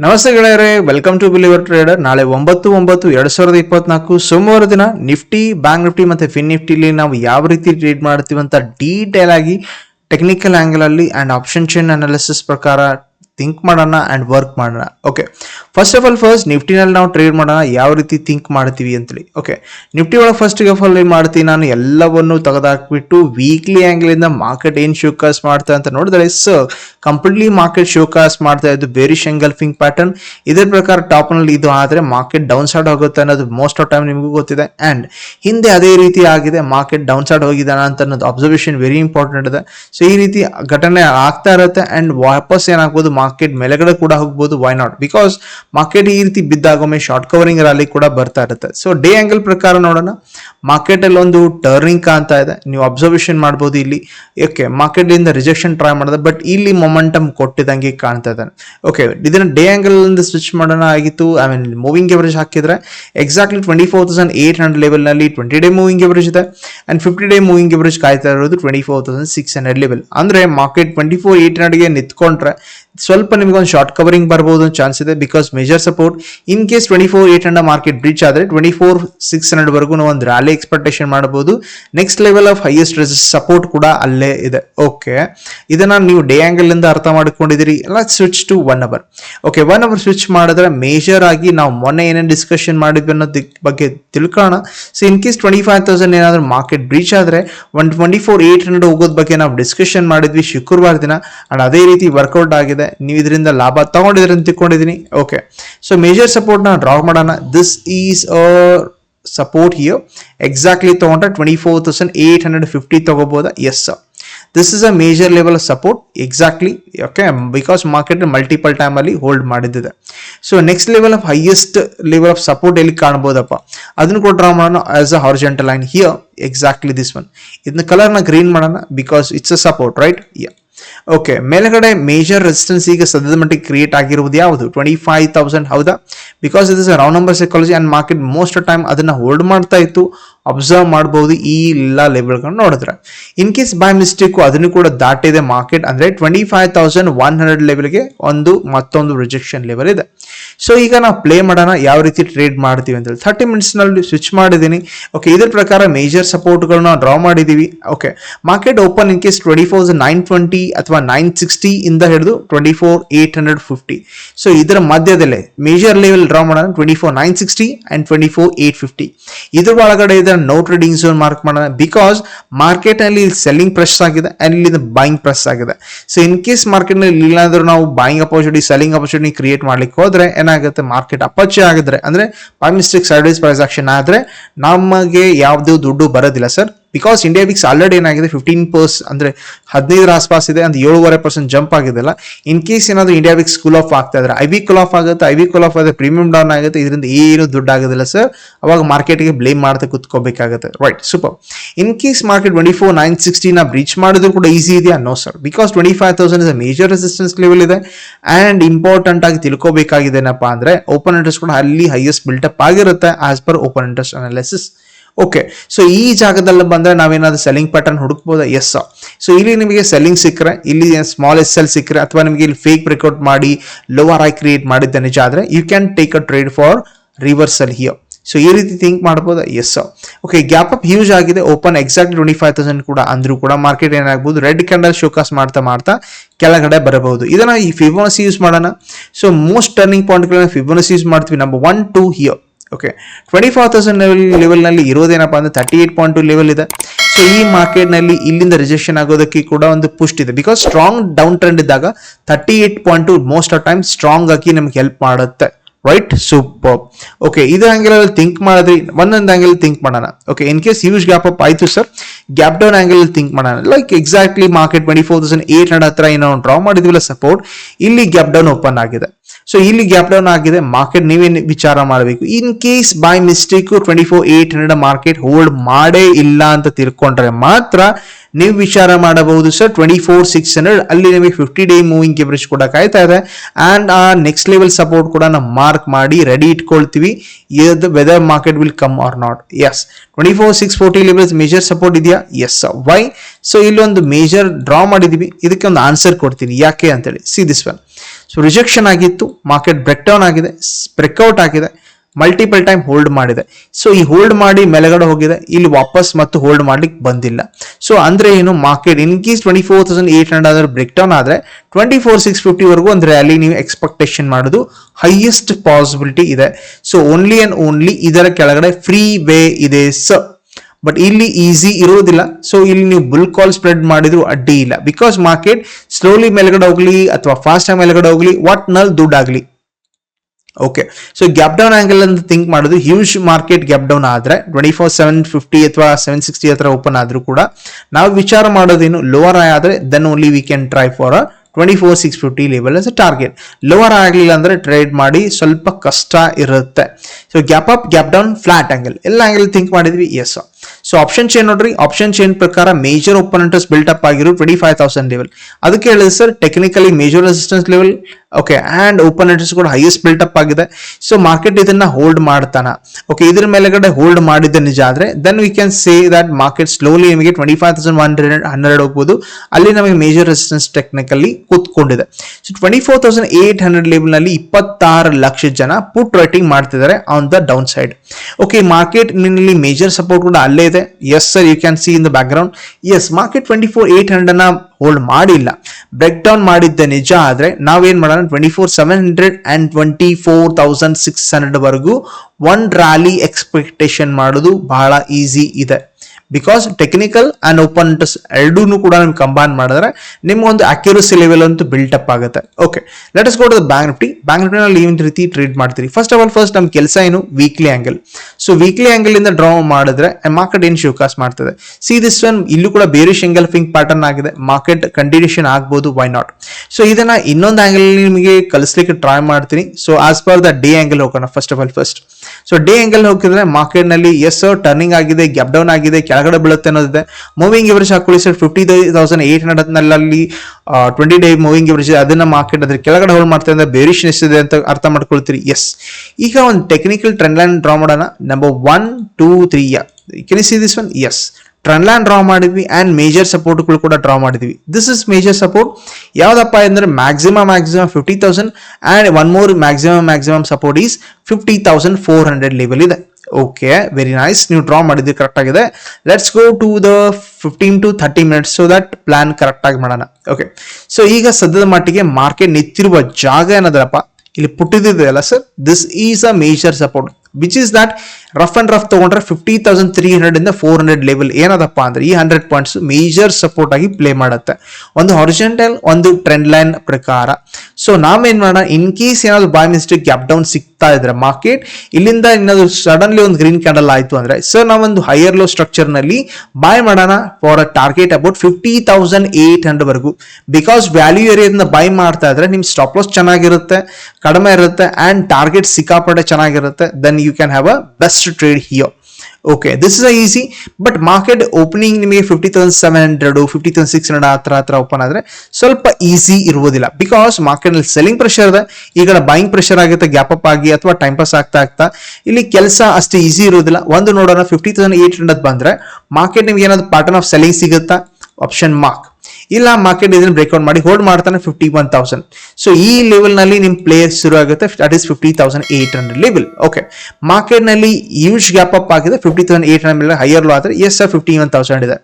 ನಮಸ್ತೆ ಗೆಳೆಯರೆ welcome to believer trader ನಾಳೆ ಒಂಬತ್ತು ಒಂಬತ್ತು ಎರಡು ಸಾವಿರದ ಇಪ್ಪತ್ನಾಲ್ಕು ಸೋಮವಾರ ದಿನ ನಿಫ್ಟಿ ಬ್ಯಾಂಕ್ ನಿಫ್ಟಿ ಮತ್ತೆ ಫಿನ್ ನಿಫ್ಟಿಲಿ ನಾವು ಯಾವ ರೀತಿ ಟ್ರೇಡ್ ಮಾಡ್ತೀವಿ ಅಂತ ಡೀಟೇಲ್ ಆಗಿ ಟೆಕ್ನಿಕಲ್ ಆಂಗಲ್ ಅಲ್ಲಿ ಅಂಡ್ ಆಪ್ಷನ್ ಚೈನ್ ಅನಾಲಿಸಿಸ್ ಪ್ರಕಾರ ಥಿಂಕ್ ಮಾಡೋಣ ಆ್ಯಂಡ್ ವರ್ಕ್ ಮಾಡೋಣ. Okay first of all first ನಿಫ್ಟಿನಲ್ಲಿ ನಾವು ಟ್ರೇಡ್ ಮಾಡೋಣ, ಯಾವ ರೀತಿ ಥಿಂಕ್ ಮಾಡ್ತೀವಿ ಅಂತೇಳಿ. ಓಕೆ ನಿಫ್ಟಿ ಒಳಗೆ ಫಸ್ಟ್ ಆಫ್ ಆಲ್ ಏನು ಮಾಡ್ತೀನಿ ನಾನು, ಎಲ್ಲವನ್ನು ತೆಗೆದಾಕ್ಬಿಟ್ಟು ವೀಕ್ಲಿ ಆ್ಯಂಗ್ಲಿಂದ ಮಾರ್ಕೆಟ್ ಏನು ಶೋಕಾಸ್ ಮಾಡ್ತಾ ಅಂತ ನೋಡಿದ್ರೆ ಸೊ ಕಂಪ್ಲೀಟ್ಲಿ ಮಾರ್ಕೆಟ್ ಶೋಕಾಸ್ ಮಾಡ್ತಾ ಇದ್ದು ಬೇರಿಶ್ ಎಂಗಲ್ಫಿಂಗ್ ಪ್ಯಾಟರ್ನ್ ಇದ್ರ ಪ್ರಕಾರ ಟಾಪ್ನಲ್ಲಿ ಇದು ಆದರೆ ಮಾರ್ಕೆಟ್ ಡೌನ್ ಸೈಡ್ ಹೋಗುತ್ತೆ ಅನ್ನೋದು ಮೋಸ್ಟ್ ಆಫ್ ಟೈಮ್ ನಿಮಗೂ ಗೊತ್ತಿದೆ. ಆ್ಯಂಡ್ ಹಿಂದೆ ಅದೇ ರೀತಿ ಆಗಿದೆ ಮಾರ್ಕೆಟ್ ಡೌನ್ ಸೈಡ್ ಹೋಗಿದ್ದಾನ ಅಂತ ಅನ್ನೋದು ಅಬ್ಸರ್ವೇಷನ್ ವೆರಿ ಇಂಪಾರ್ಟೆಂಟ್ ಇದೆ. ಸೊ ಈ ರೀತಿ ಘಟನೆ ಆಗ್ತಾ ಇರುತ್ತೆ ಆ್ಯಂಡ್ ವಾಪಸ್ ಏನಾಗ್ಬೋದು ಮಾರ್ಕೆಟ್ ಮೇಲೆಗಡೆ ಕೂಡ ಹೋಗ್ಬೋದು ವೈ ನಾಟ್ ಬಿಕಾಸ್ ಮಾರ್ಕೆಟ್ ಈ ರೀತಿ ಬಿದ್ದಾಗೊಮ್ಮೆ ಶಾರ್ಟ್ ಕವರಿಂಗ್ ರ್ಯಾಲಿ ಕೂಡ ಬರ್ತಾ ಇರುತ್ತೆ. ಸೊ ಡೇ ಆಂಗಲ್ ಪ್ರಕಾರ ನೋಡೋಣ. ಮಾರ್ಕೆಟ್ ಅಲ್ಲಿ ಒಂದು ಟರ್ನಿಂಗ್ ಕಾಣ್ತಾ ಇದೆ. ನೀವು ಅಬ್ಸರ್ವೇಷನ್ ಮಾಡ್ಬೋದು ಇಲ್ಲಿ. ಓಕೆ ಮಾರ್ಕೆಟ್ ಇಂದ ರಿಜೆಕ್ಷನ್ ಟ್ರೈ ಮಾಡಿದೆ ಬಟ್ ಇಲ್ಲಿ ಮೊಮೆಂಟಮ್ ಕೊಟ್ಟಿದಂಗೆ ಕಾಣ್ತಾ ಇದೆ. ಓಕೆ ಇದನ್ನ ಡೇ ಆಂಗಲ್ ಇಂದ ಸ್ವಿಚ್ ಮಾಡೋಣ ಆಗಿತ್ತು. ಐ ಮೀನ್ ಮೂವಿಂಗ್ ಎವರೇಜ್ ಹಾಕಿದ್ರೆ exactly twenty four thousand eight hundred ಲೆವೆಲ್ನಲ್ಲಿ twenty day moving average ಇದೆ. And fifty day moving average ಕಾಯ್ತಾ ಇರೋದು twenty four thousand six hundred level ಅಂದ್ರೆ ಮಾರ್ಕೆಟ್ ಟ್ವೆಂಟಿ ಫೋರ್ ಏಟ್ ಹಂಡ್ರೆಡ್ಗೆ ನಿಂತ್ಕೊಂಡ್ರೆ ಸ್ವಲ್ಪ ನಿಮ್ಗೆ ಒಂದು ಶಾರ್ಟ್ ಕವರಿಂಗ್ ಬರ್ಬೋದು ಚಾನ್ಸ್ ಇದೆ because major support in case twenty four eight hundred market breach ಆದರೆ ಟ್ವೆಂಟಿ ಫೋರ್ ಸಿಕ್ಸ್ ಹಂಡ್ರೆಡ್ ವರೆಗೂ ಒಂದು ರ್ಯಾಲಿ ಎಕ್ಸ್ಪೆಕ್ಟೇಷನ್ ಮಾಡಬಹುದು next level of highest support ಕೂಡ ಅಲ್ಲೇ ಇದೆ. ಓಕೆ ಇದನ್ನ ನೀವು ಡೇ ಆಂಗಲ್ ಇಂದ ಅರ್ಥ ಮಾಡ್ಕೊಂಡಿದ್ದೀರಿ. ಎಲ್ಲ switch to one hour okay one hour switch ಮಾಡಿದ್ರೆ ಮೇಜರ್ ಆಗಿ ನಾವು ಮೊನ್ನೆ ಏನೇನು ಡಿಸ್ಕಷನ್ ಮಾಡಿದ್ವಿ ಅನ್ನೋ ಬಗ್ಗೆ ತಿಳ್ಕೊಳ್ಳೋಣ. So in case twenty five thousand ಏನಾದ್ರೂ ಮಾರ್ಕೆಟ್ ಬ್ರೀಚ್ ಆದ್ರೆ one twenty four eight hundred ಹೋಗೋದ್ ಬಗ್ಗೆ ನಾವು ಡಿಸ್ಕಷನ್ ಮಾಡಿದ್ವಿ ಶುಕ್ರವಾರ ದಿನ. ಅಂಡ್ ಅದೇ ರೀತಿ ವರ್ಕೌಟ್ ಆಗಿದೆ. ನೀವು ಇದರಿಂದ ಲಾಭ ತಗೊಂಡಿದ್ರೆ ಅಂತ ತಿಳ್ಕೊಂಡಿದ್ದೀನಿ ಓಕೆ ಸೊ ಮೇಜರ್ ಸಪೋರ್ಟ್ನ ಡ್ರಾ ಮಾಡೋಣ. This is support here exactly ತಗೊಂಡ್ರೆ twenty four thousand eight hundred fifty ತಗೋಬೋದಾ yes this is a major level support exactly okay because market multiple ಟೈಮಲ್ಲಿ hold ಮಾಡಿದ್ದಿದೆ. So next level of highest level of support ಎಲ್ಲಿ ಕಾಣ್ಬೋದಪ್ಪ? ಅದನ್ನು ಕೂಡ draw ಮಾಡೋಣ as a horizontal line here exactly this one ಇದನ್ನ ಕಲರ್ನ green ಮಾಡೋಣ because it's a support right ಯ ಓಕೆ ಮೇಲ್ಗಡೆ ಮೇಜರ್ ರೆಸಿಸ್ಟೆನ್ಸ್ ಈಗ ಸದ್ಯದ ಮಟ್ಟಿಗೆ ಕ್ರಿಯೇಟ್ ಆಗಿರುವುದು ಯಾವುದು? ಟ್ವೆಂಟಿ ಫೈವ್ ತೌಸಂಡ್ ಹೌದಾ? Because it is round number psychology and market most time ಅದನ್ನ ಹೋಲ್ಡ್ ಮಾಡ್ತಾ ಇತ್ತು. ಅಬ್ಸರ್ವ್ ಮಾಡಬಹುದು ಈ ಎಲ್ಲ ಲೆವೆಲ್ಗಳನ್ನ ನೋಡಿದ್ರೆ. ಇನ್ ಕೇಸ್ ಬೈ ಮಿಸ್ಟೇಕ್ ಅದನ್ನು ಕೂಡ ದಾಟಿದೆ ಮಾರ್ಕೆಟ್ ಅಂದ್ರೆ twenty five thousand one hundred ಲೆವೆಲ್ಗೆ ಒಂದು ಮತ್ತೊಂದು ರಿಜೆಕ್ಷನ್ ಲೆವೆಲ್ ಇದೆ. ಸೊ ಈಗ ನಾವು ಪ್ಲೇ ಮಾಡೋಣ, ಯಾವ ರೀತಿ ಟ್ರೇಡ್ ಮಾಡ್ತೀವಿ ಅಂತ ಹೇಳಿ. ಮಿನಿಟ್ಸ್ನಲ್ಲಿ ಸ್ವಿಚ್ ಮಾಡಿದ್ದೀನಿ. ಓಕೆ ಇದ್ರ ಪ್ರಕಾರ ಮೇಜರ್ ಸಪೋರ್ಟ್ಗಳನ್ನ ಡ್ರಾ ಮಾಡಿದೀವಿ. Okay market open in case twenty four nine twenty ಅಥವಾ ನೈನ್ ಸಿಕ್ಸ್ಟಿ ಇಂದ ಹಿಡಿದು twenty four eight hundred fifty so ಇದರ ಮಧ್ಯದಲ್ಲೇ ಮೇಜರ್ ಲೆವೆಲ್ ಡ್ರಾ ಮಾಡೋಣ twenty four nine sixty and twenty four eight fifty ಇದ್ರ ಒಳಗಡೆ ಇದರ ನೋ ಟ್ರೇಡಿಂಗ್ ಝೋನ್ ಮಾರ್ಕ್ ಮಾಡೋಣ. ಬಿಕಾಸ್ ಮಾರ್ಕೆಟ್ ಅಲ್ಲಿ ಸೆಲ್ಲಿಂಗ್ ಪ್ರೆಸ್ ಆಗಿದೆ ಅಂಡ್ ಇಲ್ಲಿ ಬೈಯಿಂಗ್ ಪ್ರೆಸ್ ಆಗಿದೆ. ಸೊ ಇನ್ ಕೇಸ್ ಮಾರ್ಕೆಟ್ನಲ್ಲಿ ಇಲ್ಲಾಂದ್ರೂ ನಾವು buying opportunity selling opportunity create ಮಾಡ್ಲಿಕ್ಕೆ ಹೋದ್ರೆ ಏನಾಗುತ್ತೆ? ಮಾರ್ಕೆಟ್ ಅಪಚಯ ಆಗಿದ್ರೆ, ಅಂದ್ರೆ ಬೈ ಮಿಸ್ಟೇಕ್ ಪ್ರೈಸ್ ಆಕ್ಷನ್ ಆದ್ರೆ ನಮಗೆ ಯಾವ್ದು ದುಡ್ಡು ಬರೋದಿಲ್ಲ sir because India VIX already ಏನಾಗಿದೆ? ಫಿಫ್ಟೀನ್ ಪರ್ಸ್ ಅಂದ್ರೆ ಹದಿನೈದರ ಆಸ್ಪಾಸ್ ಇದೆ, ಅಂದ್ರೆ ಏಳುವರೆ ಪರ್ಸೆಂಟ್ ಜಂಪ್ ಆಗಿದೆಲ್ಲ. ಇನ್ ಕೇಸ್ ಏನಾದ್ರು ಇಂಡಿಯಾ ವಿಕ್ಸ್ ಕೂಲ್ ಆಫ್ ಆಗ್ತಾ ಇದ್ರೆ ಐ ವಿ ಕೂಲ್ ಆಫ್ ಆಗುತ್ತೆ ಐ ವಿ ಕೂಲ್ ಆಫ್ ಆದ್ರೆ ಪ್ರೀಮಿಯಂ ಡೌನ್ ಆಗುತ್ತೆ, ಇದರಿಂದ ಏನು ದುಡ್ಡು ಆಗೋದಿಲ್ಲ ಸರ್ ಅವಾಗ ಮಾರ್ಕೆಟ್ಗೆ ಬ್ಲೇಮ್ ಮಾಡ್ತಾ ಕುತ್ಕೋಬೇಕಾಗುತ್ತೆ. Right super in case market twenty four nine sixteen breach ಮಾಡಿದ್ರು ಕೂಡ ಈಸಿ ಇದೆಯಾ? No sir because twenty five thousand is major resistance level ಇದೆ. ಆ್ಯಂಡ್ ಇಂಪಾರ್ಟೆಂಟ್ ಆಗಿ ತಿಳ್ಕೋಬೇಕಾಗಿದ್ದೇನಪ್ಪ ಅಂದರೆ ಓಪನ್ ಇಂಟ್ರೆಸ್ಟ್ ಕೂಡ ಅಲ್ಲಿ ಹೈಯೆಸ್ಟ್ ಬಿಲ್ಟಪ್ ಆಗಿರುತ್ತೆ as per open interest analysis okay so ಈ ಜಾಗದಲ್ಲಿ ಬಂದರೆ ನಾವೇನಾದರೂ ಸೆಲ್ಲಿಂಗ್ ಪ್ಯಾಟರ್ನ್ ಹುಡುಕ್ಬೋದಾ? ಎಸ್ ಸೊ ಇಲ್ಲಿ ನಿಮಗೆ ಸೆಲ್ಲಿಂಗ್ ಸಿಕ್ಕರೆ, ಇಲ್ಲಿ ಸ್ಮಾಲ್ ಎಸ್ ಎಲ್ ಸಿಕ್ಕರೆ, ಅಥವಾ ನಿಮಗೆ ಇಲ್ಲಿ ಫೇಕ್ ಬ್ರೇಕ್ಔಟ್ ಮಾಡಿ ಲೋವರ್ ಐ ಕ್ರಿಯೇಟ್ ಮಾಡಿದ್ದ ನಿಜ ಆದರೆ you can take a trade for reversal here so ಈ ರೀತಿ ಥಿಂಕ್ ಮಾಡ್ಬೋದಾ? Yes okay gap up huge ಆಗಿದೆ. Open exact twenty five thousand ಕೂಡ, ಅಂದ್ರೂ ಕೂಡ ಮಾರ್ಕೆಟ್ ಏನಾಗ್ಬೋದು ರೆಡ್ ಕ್ಯಾಂಡಲ್ ಶೋಕಾಸ್ ಮಾಡ್ತಾ ಮಾಡ್ತಾ ಕೆಳಗಡೆ ಬರಬಹುದು. ಇದನ್ನ ಈ ಫಿಬೋನಸ್ ಯೂಸ್ ಮಾಡೋಣ. ಸೊ ಮೋಸ್ಟ್ ಟರ್ನಿಂಗ್ ಪಾಯಿಂಟ್ಗಳನ್ನ ಫಿಬೋನಸ್ ಯೂಸ್ ಮಾಡ್ತೀವಿ. Number one two here okay twenty four thousand level ಲೆವೆಲ್ನಲ್ಲಿ ಇರೋದೇನಪ್ಪ ಅಂದ್ರೆ thirty eight point two level ಇದೆ. ಸೊ ಈ ಮಾರ್ಕೆಟ್ನಲ್ಲಿ ಇಲ್ಲಿಂದ ರಿಜೆಕ್ಷನ್ ಆಗೋದಕ್ಕೆ ಕೂಡ ಒಂದು ಪುಷ್ಟ್ ಇದೆ. ಬಿಕಾಸ್ ಸ್ಟ್ರಾಂಗ್ ಡೌನ್ ಟ್ರೆಂಡ್ ಇದ್ದಾಗ thirty eight point two most of time strong ಆಗಿ ನಮ್ಗೆ ಹೆಲ್ಪ್ ಮಾಡುತ್ತೆ. ರೈಟ್ ಸೂಪರ್ ಓಕೆ ಇದು ಆಂಗಲ್ ಅಲ್ಲಿ ಥಿಂಕ್ ಮಾಡಿದ್ರಿ. ಒಂದೊಂದು ಆ್ಯಂಗಲ್ ಥಿಂಕ್ ಮಾಡೋಣ. Okay in case huge gap up ಆಯ್ತು sir gap down angle think ಮಾಡೋಣ. Like exactly market twenty four thousand eight hundred ಹತ್ರ ಏನೋ ಡ್ರಾ ಮಾಡಿದ್ವಿಲ್ಲ ಸಪೋರ್ಟ್ ಇಲ್ಲಿ ಗ್ಯಾಪ್ ಡೌನ್ ಓಪನ್ ಆಗಿದೆ. ಸೊ ಇಲ್ಲಿ ಗ್ಯಾಪ್ ಡೌನ್ ಆಗಿದೆ ಮಾರ್ಕೆಟ್ ನೀವೇನು ವಿಚಾರ ಮಾಡಬೇಕು? In case by mistake twenty four eight hundred market hold ಮಾಡೇ ಇಲ್ಲ ಅಂತ ತಿಳ್ಕೊಂಡ್ರೆ ಮಾತ್ರ ನೀವು ವಿಚಾರ ಮಾಡಬಹುದು sir twenty four six hundred ಅಲ್ಲಿ ನಿಮಗೆ ಫಿಫ್ಟಿ ಡೇ ಮೂವಿಂಗ್ ಎವರೇಜ್ ಕೂಡ ಕಾಯ್ತಾ ಇದೆ. ಆ್ಯಂಡ್ ಆ ನೆಕ್ಸ್ಟ್ ಲೆವೆಲ್ ಸಪೋರ್ಟ್ ಕೂಡ ನಾವು ಮಾರ್ಕ್ ಮಾಡಿ ready ಇಟ್ಕೊಳ್ತೀವಿ. Whether market will come or not as twenty four six forty levels major support ಇದೆಯಾ? ಎಸ್ ವೈ ಸೊ ಇಲ್ಲೊಂದು ಮೇಜರ್ ಡ್ರಾ ಮಾಡಿದ್ದೀವಿ ಇದಕ್ಕೆ ಒಂದು ಆನ್ಸರ್ ಕೊಡ್ತೀನಿ. ಯಾಕೆ ಅಂತೇಳಿ. See this one so rejection ಆಗಿತ್ತು. ಮಾರ್ಕೆಟ್ ಬ್ರೇಕ್ ಡೌನ್ ಆಗಿದೆ. ಬ್ರೇಕ್ಔಟ್ ಆಗಿದೆ. ಮಲ್ಟಿಪಲ್ ಟೈಮ್ ಹೋಲ್ಡ್ ಮಾಡಿದೆ. ಸೊ ಈ ಹೋಲ್ಡ್ ಮಾಡಿ ಮೇಲೆಗಡೆ ಹೋಗಿದೆ. ಇಲ್ಲಿ ವಾಪಸ್ ಮತ್ತು ಹೋಲ್ಡ್ ಮಾಡ್ಲಿಕ್ಕೆ ಬಂದಿಲ್ಲ. ಸೊ ಅಂದ್ರೆ ಏನು? Market in case twenty four thousand eight hundred ಆದ್ರೆ ಬ್ರೇಕ್ ಡೌನ್ ಆದ್ರೆ ಟ್ವೆಂಟಿ ಫೋರ್ ಸಿಕ್ಸ್ ಫಿಫ್ಟಿ ವರೆಗೂ ಒಂದು ರ್ಯಾಲಿ ನೀವು ಎಕ್ಸ್ಪೆಕ್ಟೇಷನ್ ಮಾಡೋದು ಹೈಯೆಸ್ಟ್ ಪಾಸಿಬಿಲಿಟಿ ಇದೆ. ಸೊ ಓನ್ಲಿ ಅಂಡ್ ಓನ್ಲಿ ಇದರ ಕೆಳಗಡೆ ಫ್ರೀ ವೇ ಇದೆ ಸ ಬಟ್ ಇಲ್ಲಿ ಈಸಿ ಇರೋದಿಲ್ಲ ಸೊ ಇಲ್ಲಿ ನೀವು ಬುಲ್ ಕಾಲ್ ಸ್ಪ್ರೆಡ್ ಮಾಡಿದ್ರು ಅಡ್ಡಿ ಇಲ್ಲ. ಬಿಕಾಸ್ ಮಾರ್ಕೆಟ್ ಸ್ಲೋಲಿ ಮೇಲ್ಗಡೆ ಹೋಗ್ಲಿ ಅಥವಾ ಫಾಸ್ಟ್ ಆಗಿ ಮೇಲ್ಗಡೆ ಹೋಗ್ಲಿ ವಾಟ್ನಲ್ಲಿ ದುಡ್ಡಾಗ್ಲಿ? Okay so gap down angle ಅಂತ ಥಿಂಕ್ ಮಾಡೋದು ಹ್ಯೂಜ್ ಮಾರ್ಕೆಟ್ ಗ್ಯಾಪ್ ಡೌನ್ ಆದರೆ ಟ್ವೆಂಟಿ ಫೋರ್ ಸೆವೆನ್ ಫಿಫ್ಟಿ ಅಥವಾ ಸೆವೆನ್ ಸಿಕ್ಸ್ಟಿ ಹತ್ರ ಓಪನ್ ಆದರೂ ಕೂಡ ನಾವು ವಿಚಾರ ಮಾಡೋದೇನು ಲೋವರ್ ಆದರೆ then only we can try for a twenty four six fifty level as target lower ಆಗಲಿಲ್ಲ ಅಂದರೆ ಟ್ರೇಡ್ ಮಾಡಿ ಸ್ವಲ್ಪ ಕಷ್ಟ ಇರುತ್ತೆ so gap up gap down flat angle ಎಲ್ಲ ಆ್ಯಂಗಲ್ ಥಿಂಕ್ ಮಾಡಿದ್ವಿ ಎಸ್ ಸೊ ಆಪ್ಷನ್ ಚೇನ್ ನೋಡ್ರಿ. ಆಪ್ಷನ್ ಚೇನ್ ಪ್ರಕಾರ major open interest built up ಆಗಿರೋ ಟ್ವೆಂಟಿ ಫೈವ್ ತೌಸಂಡ್ ಲೆವೆಲ್ ಅದಕ್ಕೆ ಹೇಳಿದೆ sir technically major resistance level okay and open interest ಕೂಡ highest built up ಆಗಿದೆ. So market ಇದನ್ನ hold ಮಾಡ್ತಾನ. ಓಕೆ ಇದ್ರ ಮೇಲೆಗಡೆ ಹೋಲ್ಡ್ ಮಾಡಿದ್ದ ನಿಜ ಆದ್ರೆ then we can say that market slowly ನಿಮಗೆ twenty five thousand one hundred ಹನ್ನೆರಡು ಹೋಗ್ಬೋದು. ಅಲ್ಲಿ ನಮಗೆ major resistance technically ಕೂತ್ಕೊಂಡಿದೆ. So twenty four thousand eight hundred ಲೆವೆಲ್ನಲ್ಲಿ ಇಪ್ಪತ್ತಾರು ಲಕ್ಷ ಜನ ಪುಟ್ ರೈಟಿಂಗ್ ಮಾಡ್ತಿದ್ದಾರೆ on the down side okay market major support ಕೂಡ ಅಲ್ಲೇ ಇದೆ. Yes sir you can see in the background as market twenty four eight ಹಂಡ್ರೆಡ್ನ hold ಮಾಡಿಲ್ಲ. Break down ಮಾಡಿದ್ದೆ ನಿಜ ಆದರೆ ನಾವೇನ್ ಮಾಡೋಣ? Twenty four seven hundred and twenty four thousand six ಹಂಡ್ರೆಡ್ವರೆಗೂ one rally expectation ಮಾಡೋದು ಬಹಳ ಈಸಿ ಇದೆ. ಬಿಕಾಸ್ ಟೆಕ್ನಿಕಲ್ ಆ್ಯಂಡ್ ಓಪನ್ ಎರಡೂ ಕೂಡ ನೀವು ಕಂಬೈನ್ ಮಾಡಿದ್ರೆ ನಿಮ್ಗೊಂದು ಅಕ್ಯುರಸಿ ಲೆವೆಲ್ ಅಂತೂ ಬಿಲ್ಟ್ ಅಪ್ ಆಗುತ್ತೆ. Okay let us go to Bank Nifty Bank ನಿಫ್ಟಿನಲ್ಲಿ ಏನು ರೀತಿ ಟ್ರೇಡ್ ಮಾಡ್ತೀರಿ? ಫಸ್ಟ್ ಆಫ್ ಆಲ್ ಫಸ್ಟ್ ನಮ್ಮ ಕೆಲಸ ಏನು? Weekly angle so weekly angle ಇಂದ ಡ್ರಾ ಮಾಡಿದ್ರೆ ಮಾರ್ಕೆಟ್ ಏನು ಶಿವಕಾಸ್ ಮಾಡ್ತದೆ? ಸಿ ದಿಸ್ ಒನ್ ಇಲ್ಲೂ ಕೂಡ ಬೇರೆ ಶಿಂಗಲ್ ಫಿಂಗ್ ಪ್ಯಾಟರ್ನ್ ಆಗಿದೆ. ಮಾರ್ಕೆಟ್ ಕಂಟಿನ್ಯೂಷನ್ ಆಗ್ಬೋದು ವೈ ನಾಟ್ ಸೊ ಇದನ್ನ ಇನ್ನೊಂದು ಆ್ಯಂಗಲ್ ನಿಮಗೆ ಕಲಿಸ್ಲಿಕ್ಕೆ ಟ್ರೈ ಮಾಡ್ತೀನಿ. So as per the day angle ಹೋಗೋಣ first of all first so day angle ಹೋಗಿದ್ರೆ ಮಾರ್ಕೆಟ್ನಲ್ಲಿ ಎಸ್ ಟರ್ನಿಂಗ್ ಆಗಿದೆ ಗ್ಯಾಪ್ ಡೌನ್ ಆಗಿದೆ ಕೆಳಗಡೆ ಬೀಳುತ್ತೆ ಅನ್ನೋದಿದೆ. ಮೂವಿಂಗ್ ಎವರೇಜ್ ಹಾಕೊಳ್ಳಿ ಫಿಫ್ಟಿ ತೌಸಂಡ್ ಏಟ್ ಹಂಡ್ರೆಡ್ನಲ್ಲಿ ಟ್ವೆಂಟಿ ಡೇ ಮೂವಿಂಗ್ ಎವರೇಜ್ ಅದನ್ನ ಮಾರ್ಕೆಟ್ ಅದ್ರ ಕೆಳಗಡೆ ಹೋಲ್ಡ್ ಮಾಡ್ತಾ ಇದ್ದಾರೆ ಬೇರಿಷನ್ ಇದೆ ಅಂತ ಅರ್ಥ ಮಾಡ್ಕೊಳ್ತೀರಿ. ಎಸ್ ಈಗ ಒಂದು ಟೆಕ್ನಿಕಲ್ ಟ್ರೆಂಡ್ ಲೈನ್ ಡ್ರಾ ಮಾಡೋಣ. Number one two three can see this one as trend line draw ಮಾಡಿದ್ವಿ ಆ್ಯಂಡ್ ಮೇಜರ್ ಸಪೋರ್ಟ್ಗಳು ಕೂಡ ಡ್ರಾ ಮಾಡಿದ್ವಿ. ದಿಸ್ ಇಸ್ ಮೇಜರ್ ಸಪೋರ್ಟ್ ಯಾವ್ದಪ್ಪ ಅಂದ್ರೆ maximum maximum fifty thousand and one more maximum maximum support is fifty thousand four hundred level ಇದೆ. Okay very nice ನೀವು draw ಮಾಡಿದ್ರಿ correct ಆಗಿದೆ. Let's go to the fifteen to thirty minutes so that plan correct ಆಗಿ ಮಾಡೋಣ. Okay so ಈಗ ಸದ್ಯದ ಮಟ್ಟಿಗೆ market ನಿಂತಿರುವ ಜಾಗ ಏನದಪ್ಪ ಇಲ್ಲಿ ಪುಟ್ಟಿದ್ದಿದೆಯಲ್ಲ sir this is a major support which is that rough and rough ತಗೊಂಡ್ರೆ ಫಿಫ್ಟಿ ತೌಸಂಡ್ ತ್ರೀ ಹಂಡ್ರೆಡ್ ಇಂದ ಫೋರ್ ಹಂಡ್ರೆಡ್ ಲೆವೆಲ್ ಏನದಪ್ಪ ಅಂದ್ರೆ ಈ ಹಂಡ್ರೆಡ್ ಪಾಯಿಂಟ್ಸ್ ಮೇಜರ್ ಸಪೋರ್ಟ್ ಆಗಿ ಪ್ಲೇ ಮಾಡುತ್ತೆ. ಒಂದು ಹಾರಿಜೆಂಟಲ್ ಒಂದು ಟ್ರೆಂಡ್ ಲೈನ್ ಪ್ರಕಾರ. ಸೊ ನಾವೇನ್ ಮಾಡೋಣ? ಇನ್ ಕೇಸ್ ಏನಾದ್ರು ಬೈ ಮಿಸ್ಟೇಕ್ ಗ್ಯಾಪ್ ಡೌನ್ ಸಿಗ್ತಾ ಇದ್ರೆ ಮಾರ್ಕೆಟ್ ಇಲ್ಲಿಂದ ಏನಾದ್ರು ಸಡನ್ಲಿ ಒಂದು ಗ್ರೀನ್ ಕ್ಯಾಂಡಲ್ ಆಯ್ತು ಅಂದ್ರೆ ಸೊ ನಾವೊಂದು ಹೈಯರ್ ಲೋ ಸ್ಟ್ರಕ್ಚರ್ನಲ್ಲಿ ಬೈ ಮಾಡೋಣ for a target about fifty thousand eight hundred ವರೆಗೂ. ಬಿಕಾಸ್ ವ್ಯಾಲ್ಯೂ ಏರಿಯಾದಿಂದ ಬೈ ಮಾಡ್ತಾ ಇದ್ರೆ ನಿಮ್ ಸ್ಟಾಪ್ ಲಾಸ್ ಚೆನ್ನಾಗಿರುತ್ತೆ, ಕಡಿಮೆ ಇರುತ್ತೆ ಅಂಡ್ ಟಾರ್ಗೆಟ್ ಸಿಕ್ಕಾಪಟ್ಟೆ ಚೆನ್ನಾಗಿರುತ್ತೆ then you can have a best trade here okay this is easy but market opening ನಿಮಗೆ fifty thousand seven hundred fifty thousand six hundred ಹತ್ರ ಹತ್ರ ಓಪನ್ ಆದರೆ ಸ್ವಲ್ಪ ಈಸಿ ಇರುವುದಿಲ್ಲ. ಬಿಕಾಸ್ ಮಾರ್ಕೆಟ್ನಲ್ಲಿ ಸೆಲ್ಲಿಂಗ್ ಪ್ರೆಷರ್ ಇದೆ, ಈಗ ಕಡೆ ಬೈಯಿಂಗ್ ಪ್ರೆಷರ್ ಆಗುತ್ತೆ ಗ್ಯಾಪ್ ಅಪ್ ಆಗಿ ಅಥವಾ ಟೈಮ್ ಪಾಸ್ ಆಗ್ತಾ ಆಗ್ತಾ, ಇಲ್ಲಿ ಕೆಲಸ ಅಷ್ಟು ಈಸಿ ಇರುವುದಿಲ್ಲ. ಒಂದು ನೋಡೋಣ ಫಿಫ್ಟಿ ತೌಸಂಡ್ ಏಟ್ ಹಂಡ್ರೆಡ್ ಬಂದ್ರೆ ಮಾರ್ಕೆಟ್ ನಿಮ್ಗೆ ಏನಾದ್ರು ಪ್ಯಾಟರ್ನ್ ಆಫ್ ಸೆಲ್ಲಿಂಗ್ ಸಿಗುತ್ತಾ? ಆಪ್ಷನ್ ಮಾರ್ಕ್ ಇಲ್ಲ ಮಾರ್ಕೆಟ್ ಇದನ್ನ ಬ್ರೇಕ್ಔಟ್ ಮಾಡಿ ಹೋಲ್ಡ್ ಮಾಡ್ತಾನೆ ಫಿಫ್ಟಿ ಒನ್ ತೌಸಂಡ್ ಸೊ ಈ ಲೆವೆಲ್ನಲ್ಲಿ ನಿಮ್ ಪ್ಲೇಯರ್ ಶುರು ಆಗುತ್ತೆ that is fifty thousand eight hundred level okay ಮಾರ್ಕೆಟ್ನಲ್ಲಿ ಯೂಜ್ ಗ್ಯಾಪ್ ಅಪ್ ಆಗಿದೆ fifty thousand eight hundred higher low ಆದ್ರೆ ಎಸ್ ಫಿಫ್ಟಿ ಒನ್ ತೌಸಂಡ್ ಇದೆ.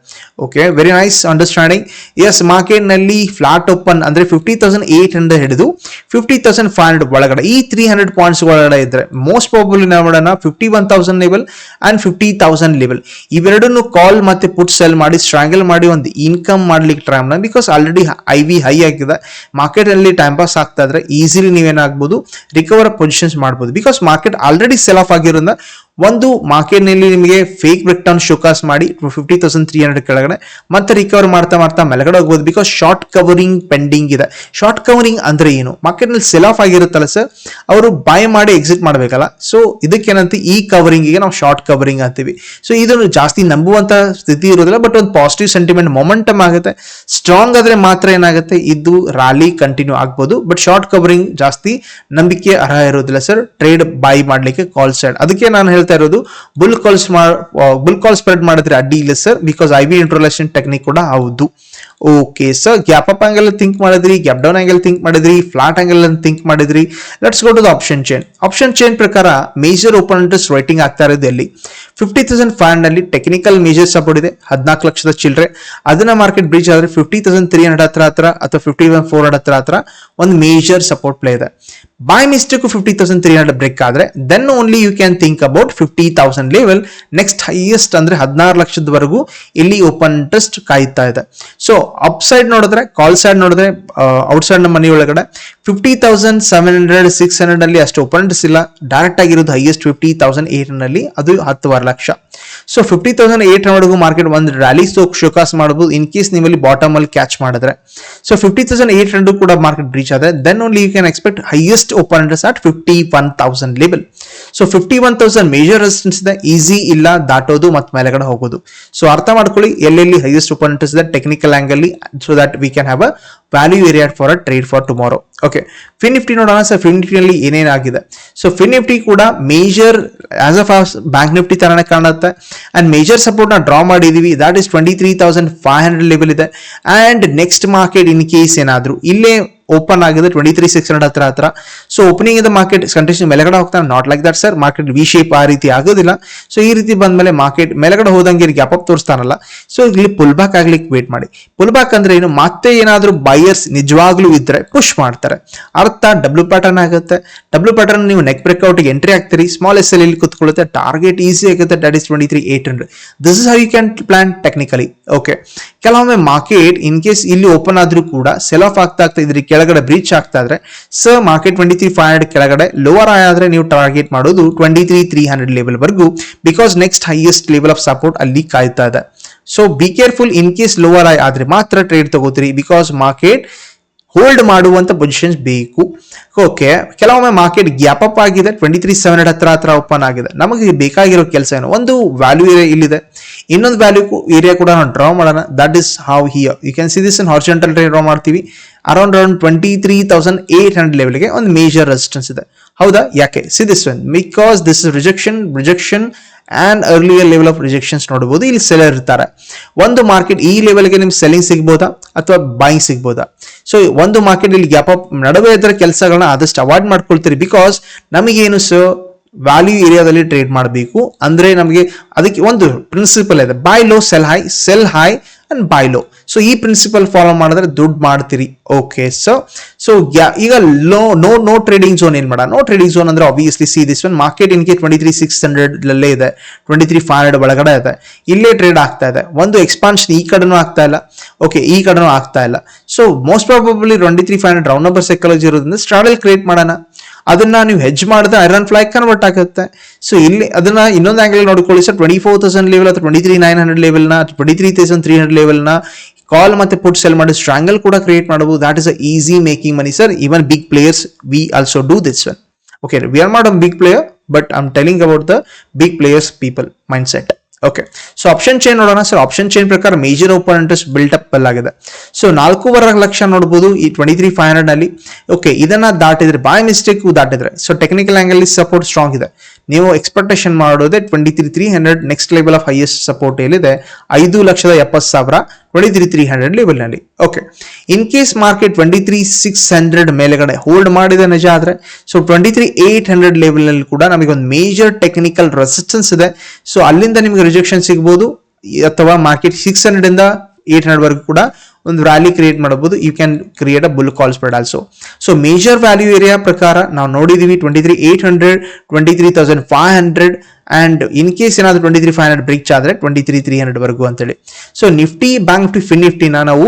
Okay very nice understanding yes ಮಾರ್ಕೆಟ್ನಲ್ಲಿ ಫ್ಲಾಟ್ ಓಪನ್ ಅಂದ್ರೆ ಫಿಫ್ಟಿ ತೌಸಂಡ್ ಏಟ್ ಹಂಡ್ರೆಡ್ ಹಿಡಿದು fifty thousand five hundred ಒಳಗಡೆ, ಈ three hundred points ಒಳಗಡೆ ಇದ್ರೆ ಮೋಸ್ಟ್ ಪ್ರಾಬಬ್ಲಿ ನಾವು fifty one thousand level and fifty thousand level ಇವೆರಡನ್ನು ಕಾಲ್ ಮತ್ತೆ ಪುಟ್ ಸೆಲ್ ಮಾಡಿ ಸ್ಟ್ರಾಂಗಲ್ ಮಾಡಿ ಒಂದು ಇನ್ಕಮ್ ಮಾಡ್ಲಿಕ್ಕೆ ಮಾಡೋಣ because already I V high ಆಗಿದೆ. ಮಾರ್ಕೆಟ್ ಅಲ್ಲಿ ಟೈಮ್ ಪಾಸ್ ಆಗ್ತಾ ಇದ್ರೆ ಈಸಿಲಿ ನೀವೇನಾಗ್ಬೋದು ರಿಕವರ್ ಪೊಸಿಷನ್ಸ್ ಮಾಡ್ಬೋದು. Because market already sell off ಆಗಿರೋದ್ರಿಂದ ಒಂದು ಮಾರ್ಕೆಟ್ನಲ್ಲಿ ನಿಮಗೆ ಫೇಕ್ ಬ್ರೇಕ್ ಡೌನ್ ಶೋಕಾಸ್ ಮಾಡಿ ಫಿಫ್ಟಿ ತೌಸಂಡ್ ತ್ರೀ ಹಂಡ್ರೆಡ್ ಕೆಳಗಡೆ ಮತ್ತೆ ರಿಕವರ್ ಮಾಡ್ತಾ ಮಾಡ್ತಾ ಮೆಲಗಡೆ ಹೋಗ್ಬೋದು ಬಿಕಾಸ್ ಶಾರ್ಟ್ ಕವರಿಂಗ್ ಪೆಂಡಿಂಗ್ ಇದೆ. ಶಾರ್ಟ್ ಕವರಿಂಗ್ ಅಂದ್ರೆ ಏನು? ಮಾರ್ಕೆಟ್ನಲ್ಲಿ ಸೆಲ್ ಆಫ್ ಆಗಿರುತ್ತಲ್ಲ ಸರ್ ಅವರು ಬೈ ಮಾಡಿ ಎಕ್ಸಿಟ್ ಮಾಡಬೇಕಲ್ಲ. ಸೊ ಇದಕ್ಕೇನಂತ? ಈ ಕವರಿಂಗಿಗೆ ನಾವು ಶಾರ್ಟ್ ಕವರಿಂಗ್ ಅಂತೀವಿ. ಸೊ ಇದನ್ನು ಜಾಸ್ತಿ ನಂಬುವಂತ ಸ್ಥಿತಿ ಇರೋದಿಲ್ಲ ಬಟ್ ಒಂದು ಪಾಸಿಟಿವ್ ಸೆಂಟಿಮೆಂಟ್ ಮೊಮೆಂಟಮ್ ಆಗುತ್ತೆ. ಸ್ಟ್ರಾಂಗ್ ಆದ್ರೆ ಮಾತ್ರ ಏನಾಗುತ್ತೆ? ಇದು ರ್ಯಾಲಿ ಕಂಟಿನ್ಯೂ ಆಗ್ಬೋದು ಬಟ್ ಶಾರ್ಟ್ ಕವರಿಂಗ್ ಜಾಸ್ತಿ ನಂಬಿಕೆ ಅರ್ಹ ಇರೋದಿಲ್ಲ ಸರ್ ಟ್ರೇಡ್ ಬೈ ಮಾಡ್ಲಿಕ್ಕೆ ಕಾಲ್ ಸೈಡ್ ಅದಕ್ಕೆ ನಾನು ಹೇಳ್ತಾ ಇರೋದು bull calls bull call spread ಮಾಡಿದ್ರೆ ಅಡ್ಡಿ ಇಲ್ಲ sir because I V ಇಂಟ್ರೊಲೇಷನ್ technique ಕೂಡ ಹೌದು. Okay sir gap up angle think ಮಾಡಿದ್ರಿ ಗ್ಯಾಪ್ ಡೌನ್ ಆಂಗಲ್ ಥಿಂಕ್ ಮಾಡಿದ್ರಿ ಫ್ಲಾಟ್ ಆಂಗಲ್ ಥಿಂಕ್ ಮಾಡಿದ್ರಿ. Let's go to the option chain option chain ಪ್ರಕಾರ major ಓಪನಂಟಸ್ writing ಆಗ್ತಾ ಇರೋದು ಎಲ್ಲಿ? ಫಿಫ್ಟಿ ತೌಸಂಡ್ ಫೈವ್ ಹಂಡ್ರೆಡ್ ಅಲ್ಲಿ ಟೆಕ್ನಿಕಲ್ ಮೇಜರ್ ಸಪೋರ್ಟ್ ಇದೆ, ಹದಿನಾಲ್ಕು ಲಕ್ಷದ ಚಿಲ್ಲರೆ. ಅದನ್ನ ಮಾರ್ಕೆಟ್ ಬ್ರಿಜ್ ಆದ್ರೆ ಫಿಫ್ಟಿ ತೌಸಂಡ್ ತ್ರೀ ಹಂಡ್ರೆಡ್ ಹತ್ರ ಹತ್ರ ಅಥವಾ ಫಿಫ್ಟಿ ಒನ್ ಫೋರ್ ಹಂಡ್ರೆಡ್ ಹತ್ರ ಹತ್ರ ಒಂದು ಮೇಜರ್ ಸಪೋರ್ಟ್ ಪ್ಲೇ ಇದೆ. By mistake fifty thousand three hundred break ಆದ್ರೆ then only you can think about fifty thousand level next highest ಅಂದ್ರೆ ಹದಿನಾರು ಲಕ್ಷದವರೆಗೂ ಇಲ್ಲಿ ಓಪನ್ ಇಂಟ್ರೆಸ್ಟ್ ಕಾಯ್ತಾ ಇದೆ. ಸೊ ಅಪ್ ಸೈಡ್ ನೋಡಿದ್ರೆ ಕಾಲ್ ಸೈಡ್ ನೋಡಿದ್ರೆ ಔಟ್ ಸೈಡ್ ಮನಿ ಒಳಗಡೆ fifty thousand seven hundred six hundred ಅಲ್ಲಿ ಅಷ್ಟು ಓಪನ್ಸ್ ಇಲ್ಲ. ಡೈರೆಕ್ಟ್ ಆಗಿರೋದು ಹೈಯೆಸ್ಟ್ ಫಿಫ್ಟಿ ತೌಸಂಡ್ ಏಟ್ ಅಲ್ಲಿ ಅದು ಹತ್ತುವರೆ lakh. So fifty thousand eight ಹಂಡ್ರೆಡ್ಗೂ ಮಾರ್ಕೆಟ್ ಒಂದು ರ್ಯಾಲಿ ಶೋಕಾಸ್ ಮಾಡಬಹುದು ಇನ್ ಕೇಸ್ ನಿಮ್ಮಲ್ಲಿ ಬಾಟಮ್ ಅಲ್ಲಿ ಕ್ಯಾಚ್ ಮಾಡಿದ್ರೆ. So fifty thousand eight hundred ಕೂಡ ಮಾರ್ಕೆಟ್ ರೀಚ್ ಆದ್ರೆ then only you can expect highest open interest at fifty one thousand level so fifty one thousand major resistance ಇದೆ. Easy ಇಲ್ಲ, ದಾಟೋದು ಮತ್ತೆ ಮೇಲೆಗಡೆ ಹೋಗೋದು. ಸೊ ಅರ್ಥ ಮಾಡ್ಕೊಳ್ಳಿ, ಎಲ್ಲೆಲ್ಲಿ ಹೈಯೆಸ್ಟ್ ಓಪನ್ ಇಂಟ್ರೆಸ್ಟ್ ಇದೆ technical angle so that we can have a value area for a trade for tomorrow okay Fin Nifty ನೋಡೋಣ ಸರ್ ಫಿನ್ ನಿಫ್ಟಿನಲ್ಲಿ ಏನೇನಾಗಿದೆ ಸೊ ಫಿನ್ ನಿಫ್ಟಿ ಕೂಡ major as of Bank Nifty ತರನೇ ಕಾಣುತ್ತೆ. And major ಸಪೋರ್ಟ್ನ draw ಮಾಡಿದೀವಿ. That is twenty three thousand five hundred level ಇದೆ. And next market in case ಏನಾದ್ರು. ಇಲ್ಲೇ ಓಪನ್ ಆಗಿದೆ ಟ್ವೆಂಟಿ ತ್ರೀ ಸಿಕ್ಸ್ ಹಂಡ್ರೆಡ್ ಹತ್ರ ಹತ್ರ. ಸೊ ಓಪನಿಂಗ್ ಇದೆ ಮಾರ್ಕೆಟ್ ಕಂಟಿನ್ಯೂ ಮೇಲೆಗಡೆ ಹೋಗ್ತಾ not like that sir market V shape ಆ ರೀತಿ ಆಗೋದಿಲ್ಲ. ಸೊ ಈ ರೀತಿ ಬಂದ ಮೇಲೆ ಮಾರ್ಕೆಟ್ ಮೇಲೆಗಡೆ ಹೋದಂಗೆ ಗ್ಯಾಪ್ ಅಪ್ ತೋರಿಸ್ತಾನಲ್ಲ. ಸೊ ಇಲ್ಲಿ ಪುಲ್ ಬ್ಯಾಕ್ ಆಗ್ಲಿಕ್ಕೆ ವೇಟ್ ಮಾಡಿ. ಪುಲ್ ಬ್ಯಾಕ್ ಅಂದ್ರೆ ಏನು? ಮತ್ತೆ ಏನಾದರೂ ಬೈಯರ್ಸ್ ನಿಜವಾಗ್ಲೂ ಇದ್ರೆ ಪುಷ್ ಮಾಡ್ತಾರೆ. ಅರ್ಥ ಡಬ್ಲ್ಯೂ ಪ್ಯಾಟರ್ನ್ ಆಗುತ್ತೆ. ಡಬ್ಲ್ಯೂ ಪ್ಯಾಟರ್ನ್ ನೀವು ನೆಕ್ ಬ್ರೇಕ್ಔಟ್ ಎಂಟ್ರಿ ಆಗ್ತೀರಿ ಸ್ಮಾಲ್ ಎಸ್ ಎಲ್ ಇಲ್ಲಿ ಕುತ್ಕೊಳ್ಳುತ್ತೆ. ಟಾರ್ಗೆಟ್ ಈಸಿ ಆಗುತ್ತೆ. That is twenty three eight hundred this is how can plan technically okay ಕೆಲವೊಮ್ಮೆ ಮಾರ್ಕೆಟ್ ಇನ್ ಕೇಸ್ ಇಲ್ಲಿ ಓಪನ್ ಆದ್ರೂ ಕೂಡ ಸೆಲ್ ಆಫ್ ಆಗ್ತಾ ಆಗ್ತಾ ಇದ್ರಿ ಕೆಳಗಡೆ ಬ್ರೀಚ್ ಆಗ್ತಾ ಇದ್ರೆ sir market twenty three five hundred ಕೆಳಗಡೆ ಲೋವರ್ ಆದ್ರೆ ನೀವು ಟಾರ್ಗೆಟ್ ಮಾಡೋದು twenty three three hundred level ವರೆಗೂ because next highest level of support ಅಲ್ಲಿ ಕಾಯ್ತಾ ಇದೆ. So be careful in case lower ಆಯ್ ಆದ್ರೆ ಮಾತ್ರ ಟ್ರೇಡ್ ತಗೋತೀರಿ ಬಿಕಾಸ್ ಮಾರ್ಕೆಟ್ ಹೋಲ್ಡ್ ಮಾಡುವಂತ ಪೊಸಿಷನ್ಸ್ ಬೇಕು. ಓಕೆ ಕೆಲವೊಮ್ಮೆ ಮಾರ್ಕೆಟ್ ಗ್ಯಾಪ್ ಅಪ್ ಆಗಿದೆ. ಟ್ವೆಂಟಿ ತ್ರೀ ಸೆವೆನ್ ಹತ್ರ ಹತ್ರ ಓಪನ್ ಆಗಿದೆ. ನಮಗೆ ಬೇಕಾಗಿರೋ ಕೆಲಸ ಏನು? ಒಂದು ವ್ಯಾಲ್ಯೂ ಏರಿಯಾ ಇಲ್ಲಿದೆ. ಇನ್ನೊಂದು ವ್ಯಾಲ್ಯೂ ಏರಿಯಾ ಕೂಡ ನಾವು ಡ್ರಾ ಮಾಡೋಣ. That is how here you can see this in horizontal draw ಮಾಡ್ತೀವಿ. Around around twenty three thousand eight hundred ಲೆವೆಲ್ಗೆ ಒಂದು ಮೇಜರ್ ರೆಸಿಸ್ಟೆನ್ಸ್ ಇದೆ. ಹೌದಾ? ಯಾಕೆ? See this one because this rejection rejection and earlier level of rejections ನೋಡ್ಬೋದು. ಇಲ್ಲಿ seller ಇರ್ತಾರೆ. ಒಂದು ಮಾರ್ಕೆಟ್ ಈ ಲೆವೆಲ್ಗೆ ನಿಮ್ಗೆ ಸೆಲ್ಲಿಂಗ್ ಸಿಗ್ಬೋದಾ? ಅಥವಾ ಬೈಯಿಂಗ್ ಸಿಗ್ಬೋದಾ? ಸೊ ಒಂದು ಮಾರ್ಕೆಟ್ ಇಲ್ಲಿ ಗ್ಯಾಪ್ ಅಪ್ ನಡುವೆ ಇದ್ರ ಕೆಲಸಗಳನ್ನ ಆದಷ್ಟು ಅವಾಯ್ಡ್ ಮಾಡ್ಕೊಳ್ತೀರಿ. ಬಿಕಾಸ್ ನಮಗೇನು ಸೊ ವ್ಯಾಲ್ಯೂ ಏರಿಯಾದಲ್ಲಿ ಟ್ರೇಡ್ ಮಾಡಬೇಕು. ಅಂದರೆ ನಮಗೆ ಅದಕ್ಕೆ ಒಂದು ಪ್ರಿನ್ಸಿಪಲ್ ಇದೆ. Buy low sell high sell high and buy low so ಈ ಪ್ರಿನ್ಸಿಪಲ್ ಫಾಲೋ ಮಾಡಿದ್ರೆ ದುಡ್ಡು ಮಾಡ್ತೀರಿ. ಓಕೆ ಸೊ ಸೊ ಈಗ low no no trading zone ಏನ್ ಮಾಡ? ನೋ ಟ್ರೇಡಿಂಗ್ ಝೋನ್ ಅಂದ್ರೆ obviously see this one market ಇನ್ಕೆ twenty three six hundred ಅಲ್ಲೇ ಇದೆ. ಟ್ವೆಂಟಿ ತ್ರೀ ಫೈವ್ ಹಂಡ್ರೆಡ್ ಒಳಗಡೆ ಇದೆ. ಇಲ್ಲೇ ಟ್ರೇಡ್ ಆಗ್ತಾ ಇದೆ. ಒಂದು ಎಕ್ಸ್ಪಾನ್ಷನ್ ಈ ಕಡೆನೂ ಆಗ್ತಾ ಇಲ್ಲ. ಓಕೆ ಈ ಕಡೆನೂ ಆಗ್ತಾ ಇಲ್ಲ. So most probably twenty three five hundred round number psychology ಇರೋದ್ರಿಂದ ಸ್ಟ್ರಾಡಲ್ ಕ್ರಿಯೇಟ್ ಮಾಡೋಣ. ಅದನ್ನ ನೀವು ಹೆಜ್ ಮಾಡಿದ್ರೆ ಐರನ್ ಫ್ಲೈ ಕನ್ವರ್ಟ್ ಆಗುತ್ತೆ. ಸೊ ಇಲ್ಲಿ ಅದನ್ನ ಇನ್ನೊಂದು ಆಂಗಲ್ ನೋಡ್ಕೊಳ್ಳಿ. Sir twenty four thousand level ಅಥವಾ twenty three nine hundred ಲೆವೆಲ್ನ twenty three thousand three hundred ಲೆವೆಲ್ನ call ಮತ್ತೆ ಪುಟ್ ಸೆಲ್ ಮಾಡಿ ಸ್ಟ್ರಾಂಗಲ್ ಕೂಡ ಕ್ರಿಯೇಟ್ ಮಾಡಬಹುದು. That is a easy making money sir even big players we also do this one okay we are not a big player but I am telling about the big players people mindset okay so option chain ನೋಡೋಣ sir option chain ಪ್ರಕಾರ major open interest built up ಆಗಿದೆ so ನಾಲ್ಕೂವರೆ ಲಕ್ಷ ನೋಡಬಹುದು ಈ twenty three five hundred ಅಲ್ಲಿ. Okay ಇದನ್ನ ದಾಟಿದ್ರೆ by mistake ದಾಟಿದ್ರೆ. So technical angle support strong ಇದೆ. ನೀವು ಎಕ್ಸ್ಪೆಕ್ಟೇಷನ್ ಮಾಡೋದೇ twenty three three hundred next level of highest support ಏನಿದೆ ಐದು ಲಕ್ಷದ ಎಪ್ಪತ್ತು ಸಾವಿರ twenty three hundred ಲೆವೆಲ್ನಲ್ಲಿ okay in case market twenty three six hundred ಮೇಲೆಗಡೆ ಹೋಲ್ಡ್ ಮಾಡಿದ ನಿಜ ಆದ್ರೆ so twenty three eight hundred ಲೆವೆಲ್ನಲ್ಲಿ ಕೂಡ ನಮಗೆ ಒಂದು ಮೇಜರ್ ಟೆಕ್ನಿಕಲ್ ರೆಸಿಸ್ಟೆನ್ಸ್ ಇದೆ. ಸೊ ಅಲ್ಲಿಂದ ನಿಮಗೆ ರಿಜೆಕ್ಷನ್ ಸಿಗ್ಬೋದು, ಅಥವಾ ಮಾರ್ಕೆಟ್ ಸಿಕ್ಸ್ ಹಂಡ್ರೆಡ್ ಇಂದ ಏಟ್ ಹಂಡ್ರೆಡ್ ವರೆಗೂ ಕೂಡ ಒಂದು ವ್ಯಾಲ್ಯೂ ಕ್ರಿಯೇಟ್ ಮಾಡಬಹುದು. You can create a bull call spread also so major value area ಪ್ರಕಾರ ನಾವು ನೋಡಿದೀವಿ twenty three eight hundred twenty three thousand five hundred and in case ಏನಾದ್ರು twenty three five hundred breach ಆದರೆ twenty three three ಹಂಡ್ರೆಡ್ವರೆಗೂ ಅಂತೇಳಿ. So Nifty bank to fin ನಿಫ್ಟಿನ ನಾವು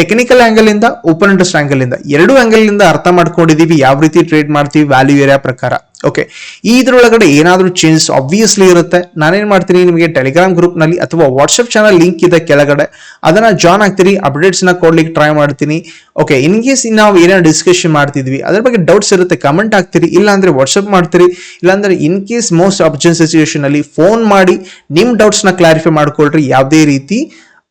technical angle ಇಂದ open interest ಆ್ಯಂಗಲಿಂದ ಎರಡು ಆಂಗಲ್ ಇಂದ ಅರ್ಥ ಮಾಡ್ಕೊಂಡಿದ್ದೀವಿ ಯಾವ ರೀತಿ ಟ್ರೇಡ್ ಮಾಡ್ತೀವಿ ವ್ಯಾಲ್ಯೂ ಏರಿಯಾ ಪ್ರಕಾರ. ಓಕೆ ಇದ್ರೊಳಗಡೆ ಏನಾದರೂ ಚೇಂಜಸ್ ಆಬ್ವಿಯಸ್ಲಿ ಇರುತ್ತೆ. ನಾನೇನು ಮಾಡ್ತೀನಿ? ನಿಮಗೆ ಟೆಲಿಗ್ರಾಮ್ ಗ್ರೂಪ್ನಲ್ಲಿ ಅಥವಾ ವಾಟ್ಸ್ಆಪ್ ಚಾನಲ್ ಲಿಂಕ್ ಇದೆ ಕೆಳಗಡೆ. ಅದನ್ನ ಜಾಯ್ನ್ ಆಗ್ತೀರಿ. ಅಪ್ಡೇಟ್ಸ್ನ ಕೊಡ್ಲಿಕ್ಕೆ ಟ್ರೈ ಮಾಡ್ತೀನಿ. ಓಕೆ ಇನ್ ಕೇಸ್ ನಾವು ಏನಾದ್ರು ಡಿಸ್ಕಷನ್ ಮಾಡ್ತಿದ್ವಿ, ಅದ್ರ ಬಗ್ಗೆ ಡೌಟ್ಸ್ ಇರುತ್ತೆ ಕಮೆಂಟ್ ಆಗ್ತೀರಿ ಇಲ್ಲಾಂದರೆ ವಾಟ್ಸಪ್ ಮಾಡ್ತೀರಿ. ಇಲ್ಲಾಂದರೆ ಇನ್ ಕೇಸ್ ಮೋಸ್ಟ್ ಅರ್ಜೆಂಟ್ ಅಲ್ಲಿ ಫೋನ್ ಮಾಡಿ ನಿಮ್ಮ ಡೌಟ್ಸ್ನ ಕ್ಲಾರಿಫೈ ಮಾಡ್ಕೊಳ್ರಿ. ಯಾವುದೇ ರೀತಿ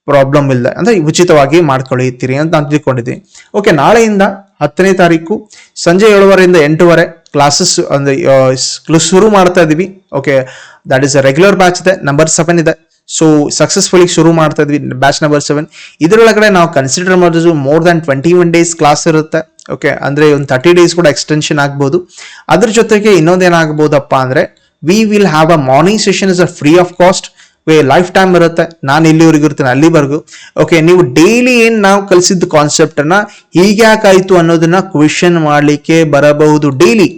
ಪ್ರಾಬ್ಲಮ್ ಇಲ್ಲ. ಅಂದ್ರೆ ಉಚಿತವಾಗಿ ಮಾಡ್ಕೊಳ್ತೀರಿ ಅಂತ ನಾನು ತಿಳ್ಕೊಂಡಿದ್ದೀನಿ. ಓಕೆ ನಾಳೆಯಿಂದ ಹತ್ತನೇ ತಾರೀಕು ಸಂಜೆ ಏಳುವರೆಯಿಂದ ಎಂಟೂವರೆ ಕ್ಲಾಸಸ್ ಅಂದ್ರೆ ಆ, ಶುರು ಮಾಡ್ತಾ ಇದೀವಿ okay that is regular batch ಇದೆ ನಂಬರ್ ಸೆವೆನ್ ಇದೆ. ಸೊ ಸಕ್ಸಸ್ಫುಲಿ ಶುರು ಮಾಡ್ತಾ ಇದ್ವಿ ಬ್ಯಾಚ್ ನಂಬರ್ ಸೆವೆನ್ ಇದರೊಳಗಡೆ ನಾವು ಕನ್ಸಿಡರ್ ಮಾಡೋದು more than twenty one days class ಇರುತ್ತೆ. ಓಕೆ ಅಂದ್ರೆ ಒಂದು ತರ್ಟಿ ಡೇಸ್ ಕೂಡ ಎಕ್ಸ್ಟೆನ್ಷನ್ ಆಗ್ಬೋದು. ಅದ್ರ ಜೊತೆಗೆ ಇನ್ನೊಂದೇನಾಗ್ಬೋದಪ್ಪ ಅಂದ್ರೆ we will have a morning session is a free of cost way lifetime ಇರುತ್ತೆ. ನಾನು ಇಲ್ಲಿವರೆಗೂ ಇರ್ತೀನಿ, ಅಲ್ಲಿವರೆಗೂ. ಓಕೆ ನೀವು ಡೈಲಿ ಏನು ನಾವು ಕಲಿಸಿದ್ದು ಕಾನ್ಸೆಪ್ಟ್ ಅನ್ನ ಹೀಗ್ಯಾಕಾಯ್ತು ಅನ್ನೋದನ್ನ ಕ್ವೆಶನ್ ಮಾಡ್ಲಿಕ್ಕೆ ಬರಬಹುದು daily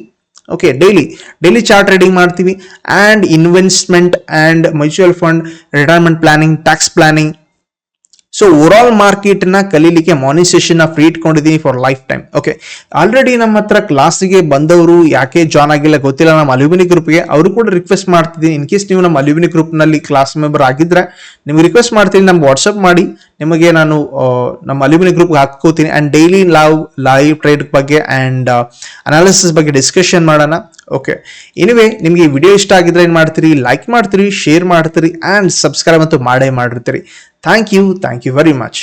okay daily daily chart reading ಮಾಡ್ತೀವಿ. And investment and mutual fund retirement planning tax planning so overall ಮಾರ್ಕೆಟ್ನ ಕಲೀಲಿಕ್ಕೆ ಮಾನಿಸೇಷನ್ ಫ್ರೀ ಇಟ್ಕೊಂಡಿದ್ದೀನಿ for lifetime okay already ನಮ್ಮ ಹತ್ರ ಕ್ಲಾಸ್ಗೆ ಬಂದವರು ಯಾಕೆ ಜಾಯ್ನ್ ಆಗಿಲ್ಲ ಗೊತ್ತಿಲ್ಲ. ನಮ್ಮ ಅಲ್ಯೂಮಿನಿ ಗ್ರೂಪ್ಗೆ ಅವರು ಕೂಡ ರಿಕ್ವೆಸ್ಟ್ ಮಾಡ್ತಿದ್ದೀನಿ. ಇನ್ ಕೇಸ್ ನೀವು ನಮ್ಮ ಅಲ್ಯೂಮಿನಿ ಗ್ರೂಪ್ನಲ್ಲಿ ಕ್ಲಾಸ್ ಮೆಂಬರ್ ಆಗಿದ್ರೆ, ನಿಮ್ಗೆ ರಿಕ್ವೆಸ್ಟ್ ಮಾಡ್ತೀನಿ. ನಮ್ಗೆ ವಾಟ್ಸಪ್ ಮಾಡಿ. ನಿಮಗೆ ನಾನು ನಮ್ಮ ಅಲ್ಯೂಮಿನಿ ಗ್ರೂಪ್ ಹಾಕೋತೀನಿ and daily love live trade ಬಗ್ಗೆ ಆ್ಯಂಡ್ ಅನಾಲಿಸಿಸ್ ಬಗ್ಗೆ ಡಿಸ್ಕಷನ್ ಮಾಡೋಣ. ಓಕೆ ಎನಿವೆ ನಿಮಗೆ ಈ ವಿಡಿಯೋ ಇಷ್ಟ ಆಗಿದ್ರೆ ಏನು ಮಾಡ್ತೀರಿ? ಲೈಕ್ ಮಾಡ್ತೀರಿ ಶೇರ್ ಮಾಡ್ತೀರಿ ಆ್ಯಂಡ್ ಸಬ್ಸ್ಕ್ರೈಬ್ ಅಂತೂ ಮಾಡೇ ಮಾಡಿರ್ತೀರಿ. Thank you thank you very much